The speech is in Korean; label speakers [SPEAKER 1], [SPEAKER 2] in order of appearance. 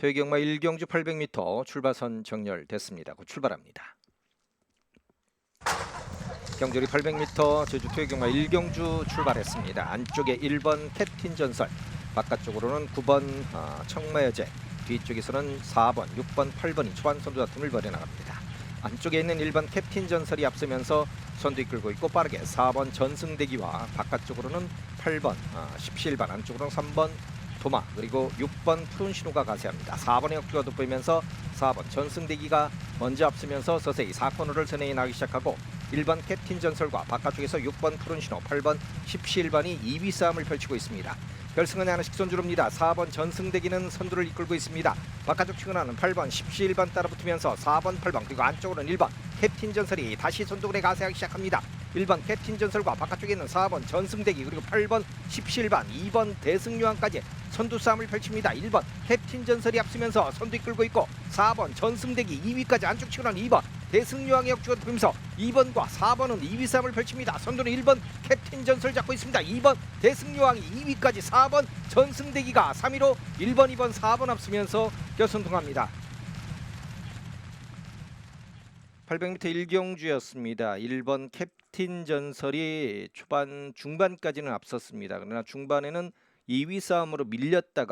[SPEAKER 1] 퇴경마 1경주 800m 출발선 정렬됐습니다. 곧 출발합니다. 경주리 800m 제주 퇴경마 1경주 출발했습니다. 안쪽에 1번 캡틴 전설, 바깥쪽으로는 9번 아, 청마여제, 뒤쪽에서는 4번, 6번, 8번이 초반 선두 다툼을 벌여나갑니다. 안쪽에 있는 1번 캡틴 전설이 앞서면서 선두 이끌고 있고 빠르게 4번 전승대기와 바깥쪽으로는 8번, 아, 17번, 안쪽으로는 3번 도마 그리고 6번 푸른 신호가 가세합니다. 4번의 역주가 돋보이면서 4번 전승대기가 먼저 앞서면서 서서히 4코너를 선행해 나기 시작하고 1번 캡틴 전설과 바깥쪽에서 6번 푸른 신호, 8번 17번이 2위 싸움을 펼치고 있습니다. 결승은 하나씩 선주로입니다. 4번 전승대기는 선두를 이끌고 있습니다. 바깥쪽 측은하는 8번 17번 따라붙으면서 4번 8번 그리고 안쪽으로는 1번 캡틴 전설이 다시 선두군에 가세하기 시작합니다. 1번 캡틴 전설과 바깥쪽에 있는 4번 전승대기 그리고 8번 17번 2번 대승요한까지 선두 싸움을 펼칩니다. 1번 캡틴 전설이 앞서면서 선두 이끌고 있고 4번 전승대기 2위까지 안쪽 치고는 2번 대승요한의 역주가 보면서 2번과 4번은 2위 싸움을 펼칩니다. 선두는 1번 캡틴 전설 잡고 있습니다. 2번 대승요한이 2위까지 4번 전승대기가 3위로 1번, 2번, 4번 앞서면서 결선통합니다. 800m 일경주였습니다. 1번 캡틴 전설이 초반 중반까지는 앞섰습니다. 그러나 중반에는 2위 싸움으로 밀렸다가